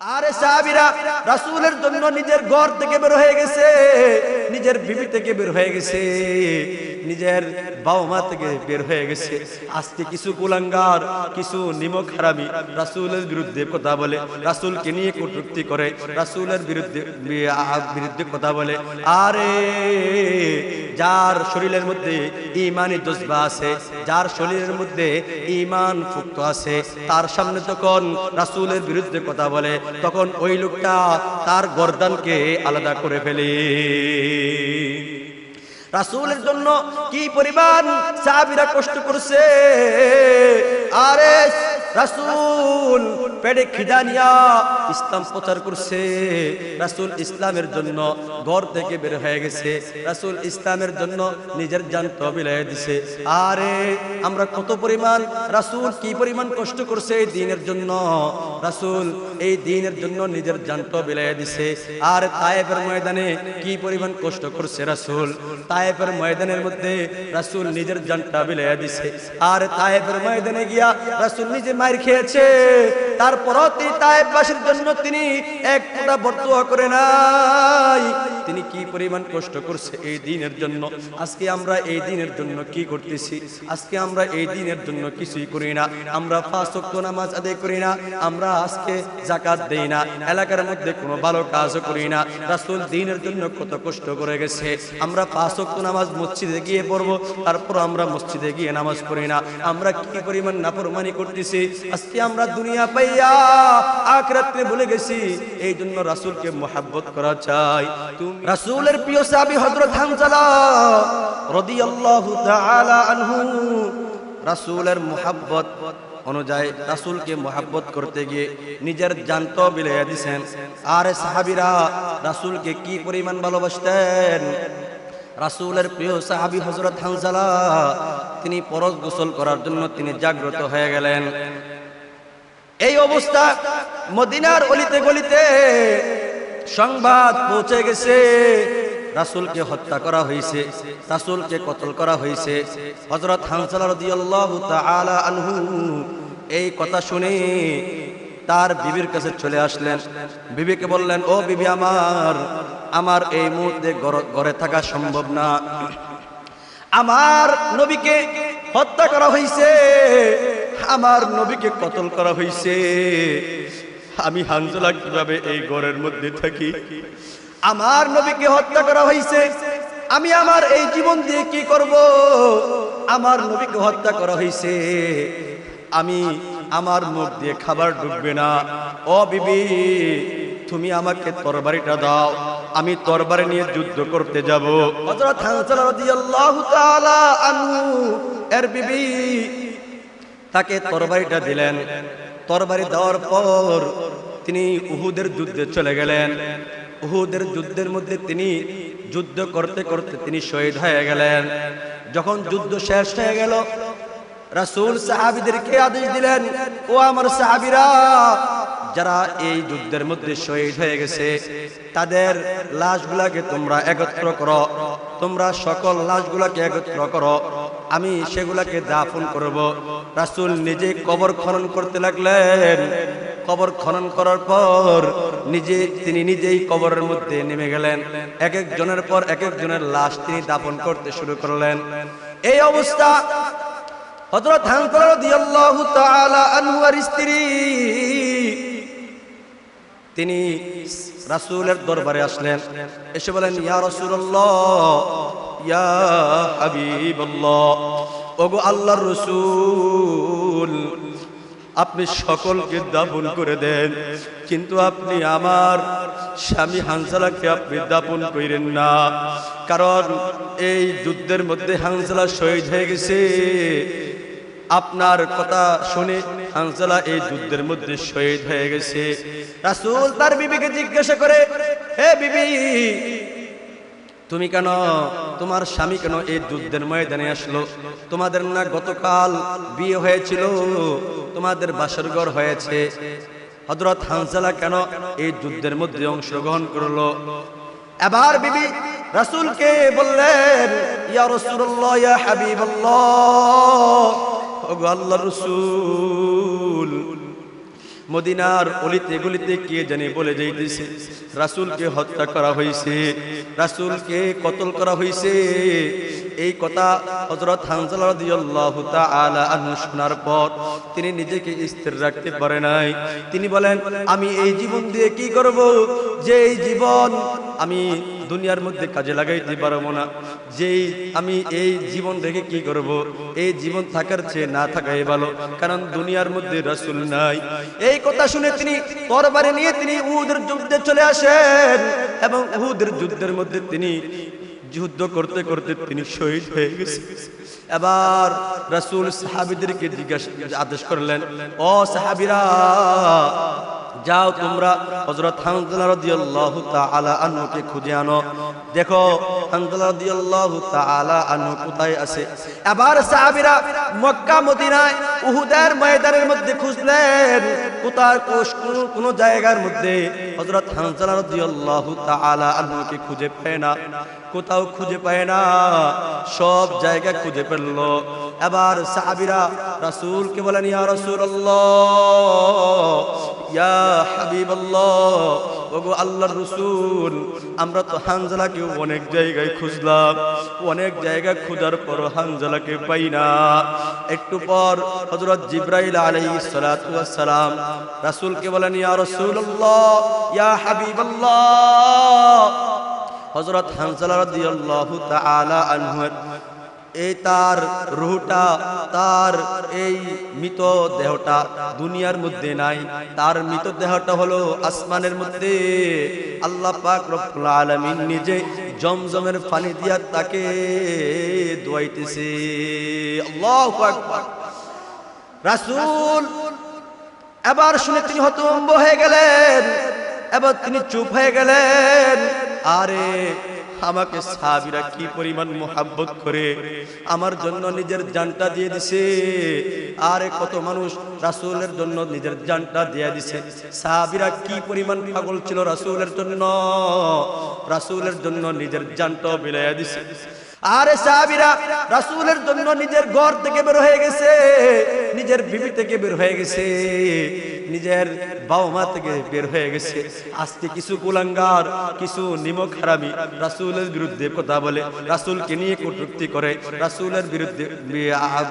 আরে সাহাবিরা, রাসূলের জন্য নিজের ঘর থেকে বের হয়ে গেছে, নিজের বিবি থেকে বের হয়ে গেছে, নিজের বাবা মা থেকে বের হয়ে গেছে। আজকে কিছু কুলাঙ্গার, কিছু নিমক হারামি রাসূলের বিরুদ্ধে কথা বলে, রাসূলকে নিয়ে কটূক্তি করে, রাসূলের বিরুদ্ধে বিরুদ্ধে কথা বলে। আরে, যার শরীরের মধ্যে ইমানি জজবা আছে, যার শরীরের মধ্যে ইমান ফুক্ত আছে, তার সামনে তখন রাসূলের বিরুদ্ধে কথা বলে তখন ওই লোকটা তার গর্দানকে আলাদা করে ফেলে। রাসুলের জন্য কি পরিমাণ সাহাবিরা কষ্ট করছে? আরে রাসূল, পেটে খিদা নিয়া ইসলাম প্রচার করছে। রাসূল ইসলামের জন্য ঘর থেকে বের হয়ে গেছে। রাসূল ইসলামের জন্য নিজের জান বিলায় দিছে। আরে, আমরা কত পরিমাণ, রাসূল কি পরিমাণ কষ্ট করছে এই দিনের জন্য? রাসূল এই দিনের জন্য নিজের জান বিলায় দিছে। আর তায়েফের ময়দানে কি পরিমাণ কষ্ট করছে রাসুল? তায়েফের ময়দানের মধ্যে রাসুল নিজের জানটা বিলায় দিছে। আর তায়েফের ময়দানে গিয়া রাসুল নিজে মার খেয়েছে। তারপরও তিনি তায়েফবাসীর জন্য তিনি এক ফোঁটা বর্তুয়া করে নাই। তিনি কি পরিমাণ কষ্ট করছে এই দিনের জন্য? আজকে আমরা এই দিনের জন্য কি করতেছি? আজকে আমরা এই দিনের জন্য কিছুই করি না। আমরা পাঁচ নামাজ আদায় করি না। আমরা আজকে জাকাত দেই না। এলাকার মধ্যে কোনো ভালো কাজও করি না। রাসূল দিনের জন্য কত কষ্ট করে গেছে। আমরা পাঁচ নামাজ মসজিদে গিয়ে পড়ব, তারপর আমরা মসজিদে গিয়ে নামাজ পড়ি না। আমরা কি পরিমাণ নাফরমানি করতেছি? আজকে আমরা দুনিয়া পাইয়া আখ রাত্রে ভুলে গেছি। এই জন্য রাসূলকে মোহাব্বত করা চাই। তুমি রাসূলের প্রিয় সাহাবী হযরত হামজালা রাদিয়াল্লাহু তাআলা আনহু, রাসূলের মোহাব্বত অনুযায়ী রাসূলকে মোহাব্বত করতে গিয়ে নিজের জান্ত বিলাইয়া দিছেন। আর সাহাবীরা রাসূলকে কি পরিমাণ ভালোবাসতেন? রাসূলের প্রিয় সাহাবী হযরত হানজালা, তিনি পরশ গোসল করার জন্য তিনি জাগ্রত হয়ে গেলেন। এই অবস্থা মদিনার অলিতে গলিতে সংবাদ পৌঁছে গেছে। রাসুলকে হত্যা করা হয়েছে, রাসুলকে কতল করা হয়েছে। তাআলা আনহু এই কথা শুনে তার বিবির কাছে চলে আসলেন। বিবিকে বললেন, ও বিবি আমার আমার এই মুহূর্তে ঘরে থাকা সম্ভব না। আমার নবীকে হত্যা করা হয়েছে। আমার নবীকে কতল করা হয়েছে। আমি হানজলা কীভাবে এই ঘরের মধ্যে থাকি? আমার নবীকে হত্যা করা হয়েছে আমি আমার এই জীবন দিয়ে কি করব? আমার নবীকে হত্যা করা হয়েছে আমি আমার মুখ দিয়ে খাবার ঢুকবে না। ও বিবি, তুমি আমাকে তরবারিটা দাও। আমি তরবারি নিয়ে যুদ্ধ করতে যাব। হযরত হানজালা রাদিয়াল্লাহু তাআলা আনহু, এর বিবি তাকে তরবারিটা দিলেন। তরবারি দেওয়ার পর তিনি উহুদের যুদ্ধে চলে গেলেন। উহুদের যুদ্ধের মধ্যে তিনি যুদ্ধ করতে করতে তিনি শহীদ হয়ে গেলেন। যখন যুদ্ধ শেষ হয়ে গেল, রাসূল সাহাবীদেরকে আদেশ দিলেন, ও আমার সাহাবিরা, যারা এই যুদ্ধের মধ্যে শহীদ হয়ে গেছে, তাদের লাশগুলাকে তোমরা একত্র করো। তোমরা সকল লাশগুলাকে একত্র করো। আমি সেগুলাকে দাফন করব। রাসূল নিজে কবর খনন করতে লাগলেন। কবর খনন করার পর নিজে, তিনি নিজেই কবরের মধ্যে নেমে গেলেন। এক এক জনের পর এক এক জনের লাশ তিনি দাফন করতে শুরু করলেন। এই অবস্থা হযরত হানজালা রাদিয়াল্লাহু তাআলা আনহু এর স্ত্রী, তিনি রাসূলের দরবারে আসলেন। এসে বলেন, ইয়া রাসূলুল্লাহ, ইয়া হাবিবাল্লাহ, ওগো আল্লাহর রাসূল আপনি সকলকে দাফন করে দেন। কিন্তু আপনি আমার স্বামী হানসালাকে আপনি দাপন করেন না। কারণ এই যুদ্ধের মধ্যে হানসালা শহীদ হয়ে গেছে। আপনার কথা শুনে হানসালা এই যুদ্ধের মধ্যে শহীদ হয়ে গেছে। রাসূল তার বিবিকে জিজ্ঞাসা করে, হে বিবি তুমি কেন? তোমার স্বামী কেন এই যুদ্ধের ময়দানে আসলো? তোমাদের না গতকাল বিয়ে হয়েছিল? তোমাদের বাসর ঘর হয়েছে। হযরত হানসালা কেন এই যুদ্ধের মধ্যে অংশগ্রহণ করল? এবার বিবি রাসূলকে বললেন, ইয়া রাসূলুল্লাহ, ইয়া হাবিবাল্লাহ, ওগো আল্লাহর রাসূল মদিনার অলিতে গলিতে কে জানি বলে যাইতেছে। রাসূলকে হত্যা করা হয়েছে রাসূলকে কতল করা হয়েছে এই কথা তাআলা আনহু শোনার পর তিনি নিজেকে স্থির রাখতে পারে নাই। তিনি বলেন, আমি এই জীবন দিয়ে কি করব? যে এই জীবন আমি দুনিয়ার মধ্যে কাজে লাগাইতে পারব না। যেই আমি এই জীবন রেখে কি করব? এই জীবন থাকার চেয়ে না থাকাই ভালো। কারণ দুনিয়ার মধ্যে রাসূল নাই। এই কথা শুনে তিনি তরবারি নিয়ে তিনি উহুদের যুদ্ধে চলে আসেন এবং উহুদের যুদ্ধের মধ্যে তিনি যুদ্ধ করতে করতে তিনি শহীদ হয়ে গেছেন এবার রাসূল সাহাবিদেরকে জিজ্ঞাসা আদেশ করলেন, ও সাহাবীরা যাও তোমরা তাআলা আনহুকে খুঁজে আনো। দেখো আনহু কোথায় আছে? এবার সাহাবীরা মক্কা, মদিনায় উহুদের ময়দানের মধ্যে খুঁজলেন। কোষ, কোন- জায়গার মধ্যে? তাআলা আনহুকে খুঁজে পায় না। কোথাও খুঁজে পায় না। সব জায়গা খুঁজে পেল। এবার সাহাবীরা রাসূলকে বলেন, ইয়া রাসূলুল্লাহ ইয়া হাবিবাল্লাহ, ওগো আল্লাহর রাসূল, আমরা তো হানজালাকে অনেক জায়গায় খুঁজলাম। অনেক জায়গা খোঁজার পর হানজালাকে পাই না। একটু পর হযরত জিবরাইল ওয়াস সালাম রাসূলকে বলেন, ইয়া রাসূলুল্লাহ, ইয়া হাবিবাল্লাহ। হযরত হানজালা রাদিয়াল্লাহু তাআলা আনহু এই তার রুহটা, তার এই মৃত দেহটা দুনিয়ার মধ্যে নাই। তার মৃত দেহটা হলো আসমানের মধ্যে। আল্লাহ পাক রব্বুল আলামিন নিজে জমজমের পানি দিয়া তাকে দোয়াইতেছে আল্লাহু আকবার। রাসূল, এবার শুনে তিনি হতভম্ব হয়ে গেলেন। এবার তিনি চুপ হয়ে গেলেন। আরে আমাকে সাহাবিরা কি পরিমাণ মোহাব্বত করে? আমার জন্য নিজের জানটা দিয়ে দিছে। আরে কত মানুষ রাসুলের জন্য নিজের জানটা দিয়ে দিছে। সাহাবিরা কি পরিমাণ পাগল ছিল রাসুলের জন্য? রাসুলের জন্য নিজের জানটাও বিলাইয়া দিছে। আরে সাহাবিরা, রাসুলের জন্য নিজের ঘর থেকে বের হয়ে গেছে। নিজের বিবি থেকে বের হয়ে গেছে। নিজের বাবা মা থেকে বের হয়ে গেছে। আজকে কিছু কুলাঙ্গার, কিছু নিমক হারামি রাসূলের বিরুদ্ধে কথা বলে, রাসুলকে নিয়ে কটূক্তি করে, রাসূলের বিরুদ্ধে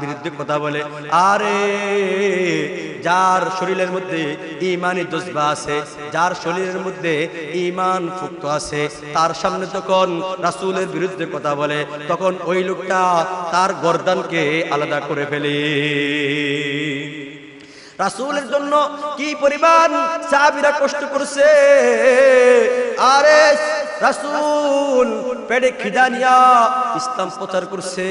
বিরুদ্ধে কথা বলে। আরে, যার শরীরের মধ্যে ইমানি জজবা আছে, যার শরীরের মধ্যে ইমান ফুক্ত আছে, তার সামনে যখন রাসূলের বিরুদ্ধে কথা বলে, তখন ওই লোকটা তার গর্দানকে আলাদা করে ফেলে। রাসূলের জন্য কি পরিমাণ সাহাবিরা কষ্ট করছে? আরে রাসূল, পেটে খিদা নিয়া ইসলাম প্রচার করছে।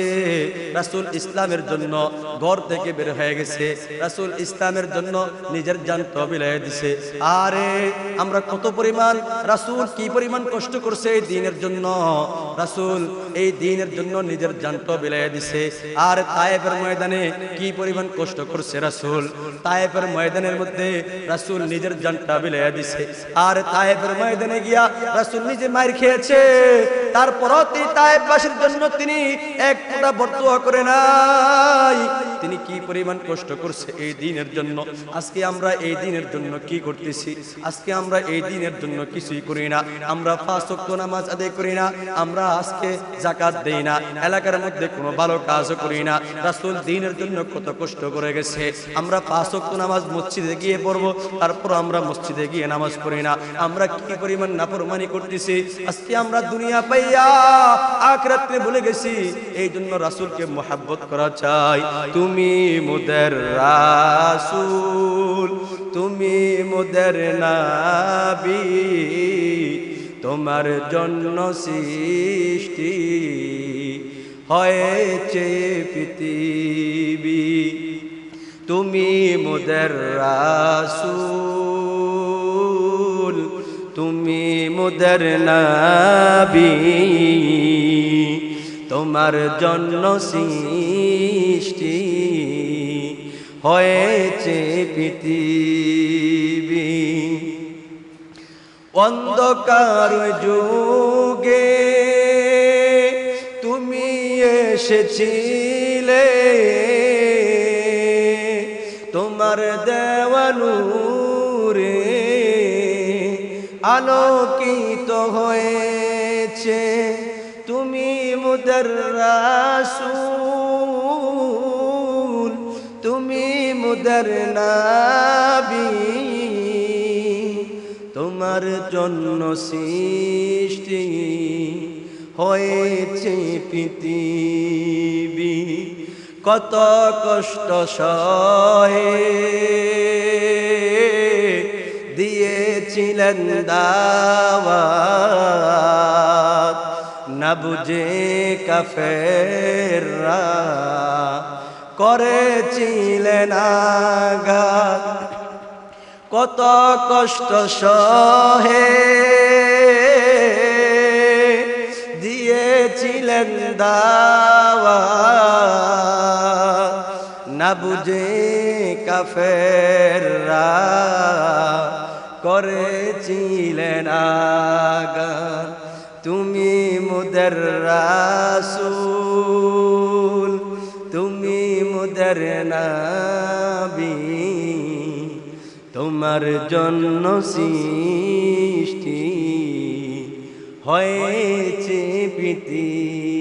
রাসূল ইসলামের জন্য ঘর থেকে বের হয়ে গেছে। রাসূল ইসলামের জন্য নিজের জান তবিলায় দিছে। আরে, আমরা কত পরিমাণ, রাসূল কি পরিমাণ কষ্ট করছে এই দিনের জন্য? রাসূল এই দিনের জন্য নিজের জান তবিলায় দিছে। আর, তায়েফের ময়দানে কি পরিমাণ কষ্ট করছে রাসুল? তায়েফের ময়দানের মধ্যে রাসুল নিজের জানটা বিলায় দিছে। আর, তায়েফের ময়দানে গিয়া রাসুল নিজে মার খেয়েছে। তারপরও তিনি তায়েফবাসীর জন্য তিনি এক ফোঁটা বর্তোয়া করে নাই। তিনি কি পরিমাণ কষ্ট করছে এই দিনের জন্য? আজকে আমরা এই দিনের জন্য কি করতেছি? আজকে আমরা এই দিনের জন্য কিছুই করি না। আমরা পাঁচ ওয়াক্ত নামাজ আদায় করি না। আমরা আজকে জাকাত দেই না। এলাকার মধ্যে কোনো ভালো কাজও করি না। রাসূল দিনের জন্য কত কষ্ট করে গেছে। আমরা পাঁচ ওয়াক্ত নামাজ মসজিদে গিয়ে পড়ব তারপর আমরা মসজিদে গিয়ে নামাজ পড়ি না। আমরা কি পরিমাণ নাফরমানি করতেছি? আজকে আমরা দুনিয়া পাইয়া আখরাতে ভুলে গেছি। এই জন্য রাসূলকে মোহাব্বত করা চাই। তুমি মোদের রাসূল, তুমি মোদের নাবি। তোমার জন্য সৃষ্টি হয়েছে পৃথিবী। তুমি মোদের রাসূল। তুমি মোদের নাবি তোমার জন্য সৃষ্টি হয়েছে পৃথিবী। অন্ধকার যুগে তুমি এসেছিলে তোমার দেওয়ানু আলোকিত হয়েছে। তুমি মুদের রাসূল তুমি মুদের নাবি তোমার জন্য সৃষ্টি হয়েছে পৃথিবী। কত কষ্ট সহে। দিয়েছিলেন দাওয়াত, না বুঝে কাফেররা করেছিলেন আঘাত। কত কষ্ট সহে দিয়েছিলেন দাওয়া না বুঝে কাফেররা করেছিলেন আগান তুমি মুদের রাসূল তুমি মুদের নাবী। তোমার জন্য সৃষ্টি হয়েছে পৃথিবী।